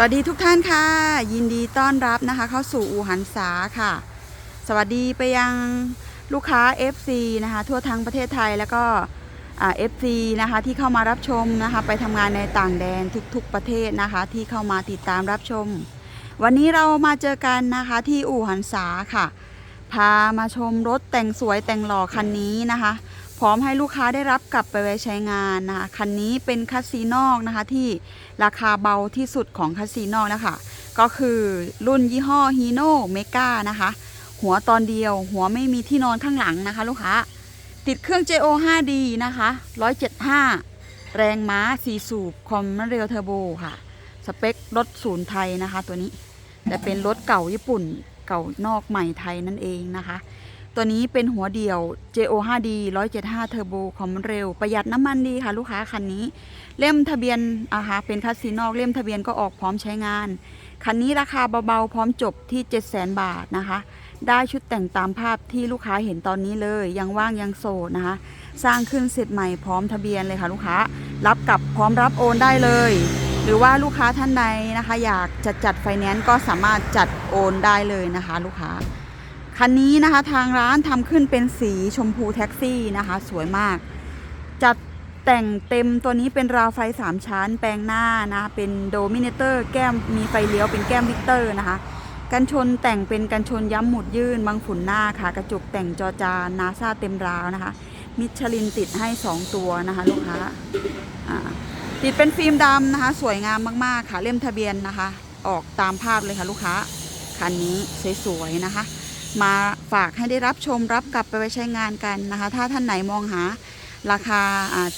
สวัสดีทุกท่านค่ะ ยินดีต้อนรับนะคะ เข้าสู่อูหันษาค่ะ สวัสดีไปยังลูกค้า FC นะคะ ทั่วทั้งประเทศไทยแล้วก็เอ่า FC นะคะที่เข้ามารับชมนะคะ ไปทำงานในต่างแดนทุกๆประเทศนะคะ ที่เข้ามาติดตามรับชม วันนี้เรามาเจอกันนะคะที่อู่หันษาค่ะ พามาชมรถแต่งสวยแต่งหล่อคันนี้นะคะ พร้อมให้ลูกค้าได้รับกลับไปไว้ใช้งานนะคะคันนี้เป็นคัสซีนอกนะคะที่ราคาเบาที่สุดของคัสซีนอกนะคะก็คือรุ่นยี่ห้อฮีโน่เมกานะคะหัวตอนเดียว หัวไม่มีที่นอนข้างหลังนะคะ ลูกค้า ติดเครื่อง JO 5D นะคะ175 แรงม้า 4 สูบ คอมเรียวเทอร์โบค่ะ สเปครถศูนย์ไทยนะคะตัวนี้ แต่เป็นรถเก่าญี่ปุ่น เก่านอกใหม่ไทยนั่นเองนะคะ ตัวนี้เป็นหัวเดี่ยว JO 5D 175เทอร์โบความเร็ว ประหยัดน้ำมันดีค่ะ ลูกค้าคันนี้ เล่มทะเบียนอาฮะเป็นคัสซีนอกเล่มทะเบียนก็ออกพร้อมใช้งาน คันนี้ราคาเบาๆ พร้อมจบที่ 700,000 บาทนะคะ ได้ชุดแต่งตามภาพที่ลูกค้าเห็นตอนนี้เลย ยังว่างยังโสดนะคะ สร้างขึ้นเสร็จใหม่พร้อมทะเบียนเลยค่ะลูกค้า รับกลับพร้อมรับโอนได้เลย หรือว่าลูกค้าท่านใดนะคะ อยากจะจัดไฟแนนซ์ก็สามารถจัดโอนได้เลยนะคะ ลูกค้า คันนี้นะคะทางร้านทำขึ้นเป็นสีชมพูแท็กซี่นะคะ สวยมาก จัดแต่งเต็มตัวนี้เป็นราวไฟ 3 ชั้น แปลงหน้านะเป็นโดมิเนเตอร์ แก้มมีไฟเลี้ยวเป็นแก้มวิกเตอร์นะคะกันชนแต่งเป็นกันชนย้ำหมุดยื่นบางฝุ่นหน้าค่ะ กระจกแต่งจอจานนาซาเต็มราวนะคะ มิชลินติดให้ 2 ตัวนะคะ ลูกค้าอ่าติดเป็นฟิล์มดำนะคะ สวยงามมาก ๆ ค่ะ เล่มทะเบียนนะคะ ออกตามภาพเลยค่ะ ลูกค้า คันนี้สวย ๆ นะคะ มาฝากให้ได้รับชมรับกลับไปไว้ใช้งานกันนะคะ ถ้าท่านไหนมองหาราคา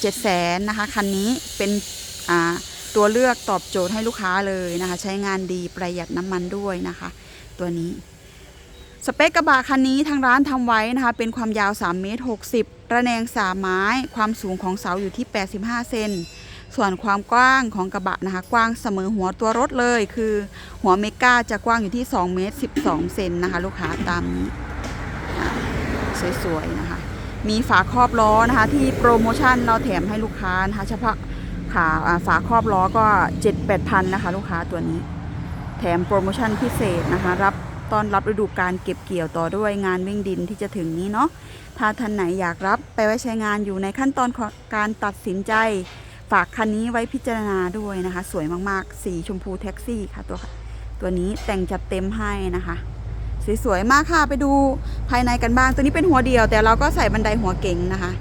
เจ็ดแสนนะคะคันนี้เป็นตัวเลือกตอบโจทย์ให้ลูกค้าเลยนะคะ ใช้งานดีประหยัดน้ำมันด้วยนะคะ ตัวนี้สเปคกระบะคันนี้ทางร้านทำไว้นะคะ เป็นความยาว3เมตร60 ระแนง3ไม้ ความสูงของเสาอยู่ที่ 85 เซน ส่วนความกว้างของกระบะนะคะ กว้างเสมอหัวตัวรถเลย คือหัวเมกาจะกว้างอยู่ที่2เมตร12 เซนนะคะ ลูกค้าตามนี้สวยๆนะคะ มีฝาครอบล้อนะคะ ที่โปรโมชั่นเราแถมให้ลูกค้านะคะ เฉพาะขาฝาครอบล้อก็ 7-8พันนะคะ ลูกค้าตัวนี้ แถมโปรโมชั่นพิเศษนะคะ รับตอนรับฤดูการเก็บเกี่ยวต่อด้วยงานวิ่งดินที่จะถึงนี้เนาะถ้าท่านไหนอยากรับไปไว้ใช้งานอยู่ในขั้นตอนการตัดสินใจ ฝากคันนี้ไว้พิจารณาด้วยนะคะ สวยมากๆ สีชมพูแท็กซี่ค่ะตัวตัวนี้แต่งจัดเต็มให้นะคะสวยๆมากค่ะไปดูภายในกันบ้าง ตัวนี้เป็นหัวเดียว แต่เราก็ใส่บันไดหัวเก๋งนะคะ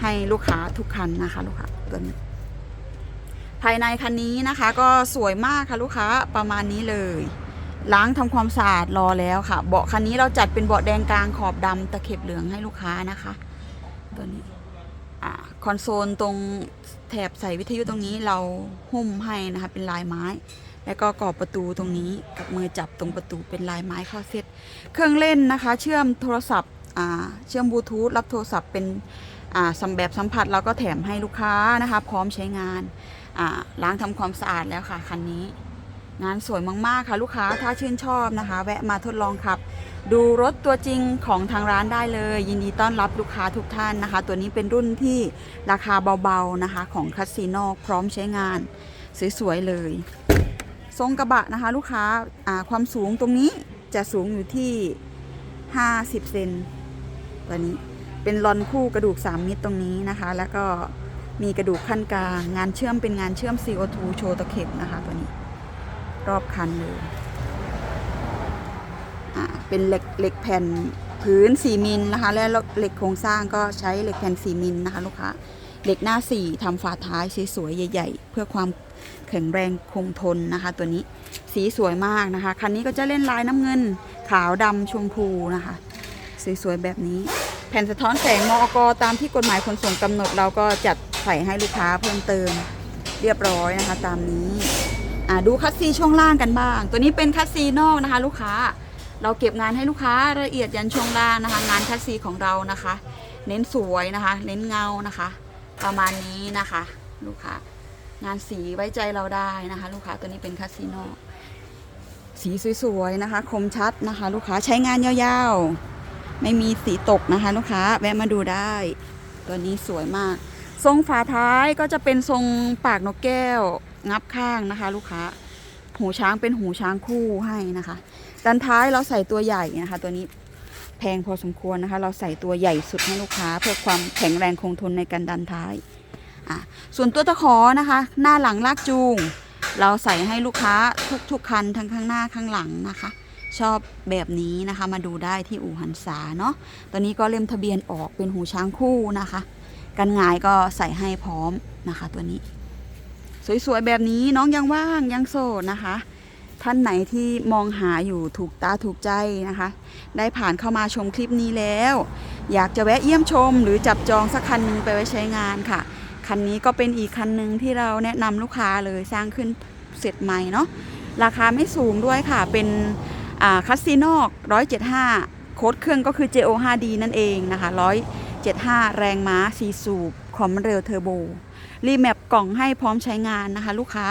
ให้ลูกค้าทุกคันนะคะ ลูกค้าตัวนี้ภายในคันนี้นะคะ ก็สวยมากค่ะลูกค้าประมาณนี้เลย ล้างทำความสะอาดรอแล้วค่ะ เบาะคันนี้เราจัดเป็นเบาะแดงกลางขอบดำตะเข็บเหลืองให้ลูกค้านะคะ ตัวนี้ คอนโซลตรงแถบใส่วิทยุตรงนี้เราหุ้มให้นะคะเป็นลายไม้ แล้วก็กรอบประตูตรงนี้กับมือจับตรงประตูเป็นลายไม้เข้าเซตเครื่องเล่นนะคะ เชื่อมโทรศัพท์อ่าเชื่อมบลูทูธรับโทรศัพท์เป็นอ่าสัมแบบสัมผัสเราก็แถมให้ลูกค้านะคะ พร้อมใช้งานอ่าล้างทำความสะอาดแล้วค่ะคันนี้ งานสวยมากๆค่ะลูกค้าถ้าชื่นชอบนะคะ แวะมาทดลองขับ ดูรถตัวจริงของทางร้านได้เลย ยินดีต้อนรับลูกค้าทุกท่านนะคะ ตัวนี้เป็นรุ่นที่ราคาเบาๆนะคะของคัสซีโนพร้อมใช้งาน สวยๆเลย ทรงกระบะนะคะ ลูกค้าาความสูงตรงนี้จะสูงอยู่ที่ 50 เซนตัวนี้เป็นลอนคู่กระดูก 3 มิตรตรงนี้นะคะ แล้วก็มีกระดูกขั้นกลาง งานเชื่อมเป็นงานเชื่อม CO2 โชว์ตะเข็บนะคะตัวนี้ รอบคันเลย เป็นเหล็กเหล็กแผ่นพื้น 4 มิลนะคะ และเหล็กโครงสร้างก็ใช้เหล็กแผ่น 4 มิลนะคะลูกค้าเหล็กหน้า 4ทำฝาท้ายสวยๆใหญ่ ๆ เพื่อความแข็งแรงคงทนนะคะ ตัวนี้สีสวยมากนะคะ คันนี้ก็จะเล่นลายน้ำเงิน ขาวดำชมพูนะคะ สวยๆแบบนี้ แผ่นสะท้อนแสงมอกตามที่กฎหมายขนส่งกำหนดเราก็จัดใส่ให้ลูกค้าเพิ่มเติมเรียบร้อยนะคะ ตามนี้ดูคัสซีช่วงล่างกันบ้าง ตัวนี้เป็นคัสซีนอกนะคะ ลูกค้า เราเก็บงานให้ลูกค้าละเอียดยันช่วงล่างนะคะ งานคัสซีของเรานะคะ เน้นสวยนะคะ เน้นเงานะคะ ประมาณนี้นะคะ ลูกค้างานสีไว้ใจเราได้นะคะ ลูกค้าตัวนี้เป็นคัสซีนอกสีสวยๆนะคะ คมชัดนะคะ ลูกค้าใช้งานยาวๆ ไม่มีสีตกนะคะ ลูกค้าแวะมาดูได้ ตัวนี้สวยมาก ทรงฝาท้ายก็จะเป็นทรงปากนกแก้ว งับข้างนะคะ ลูกค้า หูช้างเป็นหูช้างคู่ให้นะคะ ด้านท้ายเราใส่ตัวใหญ่นะคะ ตัวนี้แพงพอสมควรนะคะ เราใส่ตัวใหญ่สุดให้ลูกค้า เพื่อความแข็งแรงคงทนในการดันท้ายอะส่วนตัวตะขอนะคะ หน้าหลังลากจูง เราใส่ให้ลูกค้าทุกๆคันทั้งข้างหน้าข้างหลังนะคะ ชอบแบบนี้นะคะมาดูได้ที่อู่หันษาเนาะตอนนี้ก็เล่มทะเบียนออกเป็นหูช้างคู่นะคะ กันงายก็ใส่ให้พร้อมนะคะ ตัวนี้ สวยๆแบบนี้น้องยังว่างยังโสดนะคะ ท่านไหนที่มองหาอยู่ถูกตาถูกใจนะคะ ได้ผ่านเข้ามาชมคลิปนี้แล้ว อยากจะแวะเยี่ยมชม หรือจับจองสักคันหนึงไปไว้ใช้งานค่ะ คันนี้ก็เป็นอีกคันหนึ่งที่เราแนะนำลูกค้าเลยสร้างขึ้นเสร็จใหม่เนาะราคาไม่สูงด้วยค่ะเป็นคัสซีนอก175 โค้ดเครื่องก็คือ JO 5D นั่นเองนะคะ175 แรงม้า4สูบ ความเร็วเทอร์โบ รีแมปกล่องให้พร้อมใช้งานนะคะ ลูกค้า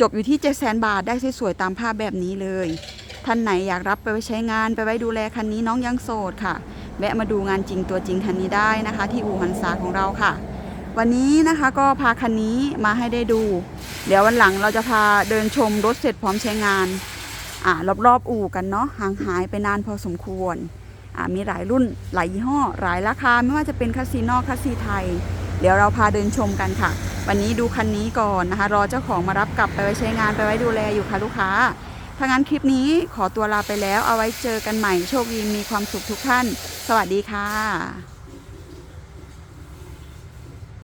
จบอยู่ที่7 0 0 0 0 บาทได้สวยๆตามภาพแบบนี้เลย ท่านไหนอยากรับไปไว้ใช้งานไปไว้ดูแลคันนี้น้องยังโสดค่ะ แวะมาดูงานจริงตัวจริงคันนี้ได้นะคะ ที่อู่หันษาของเราค่ะ วันนี้นะคะก็พาคันนี้มาให้ได้ดู เดี๋ยววันหลังเราจะพาเดินชมรถเสร็จพร้อมใช้งานอ่ารอบๆอู่กันเนาะห่างหายไปนานพอสมควรอ่ามีหลายรุ่นหลายยี่ห้อ หลายราคาไม่ว่าจะเป็นคัสซีนอกคัสซีไทย เดี๋ยวเราพาเดินชมกันค่ะ วันนี้ดูคันนี้ก่อนนะคะ รอเจ้าของมารับกลับไปไว้ใช้งานไปไว้ดูแลอยู่ค่ะลูกค้า ถ้างั้นคลิปนี้ขอตัวลาไปแล้วเอาไว้เจอกันใหม่โชคดีมีความสุขทุกท่าน สวัสดีค่ะ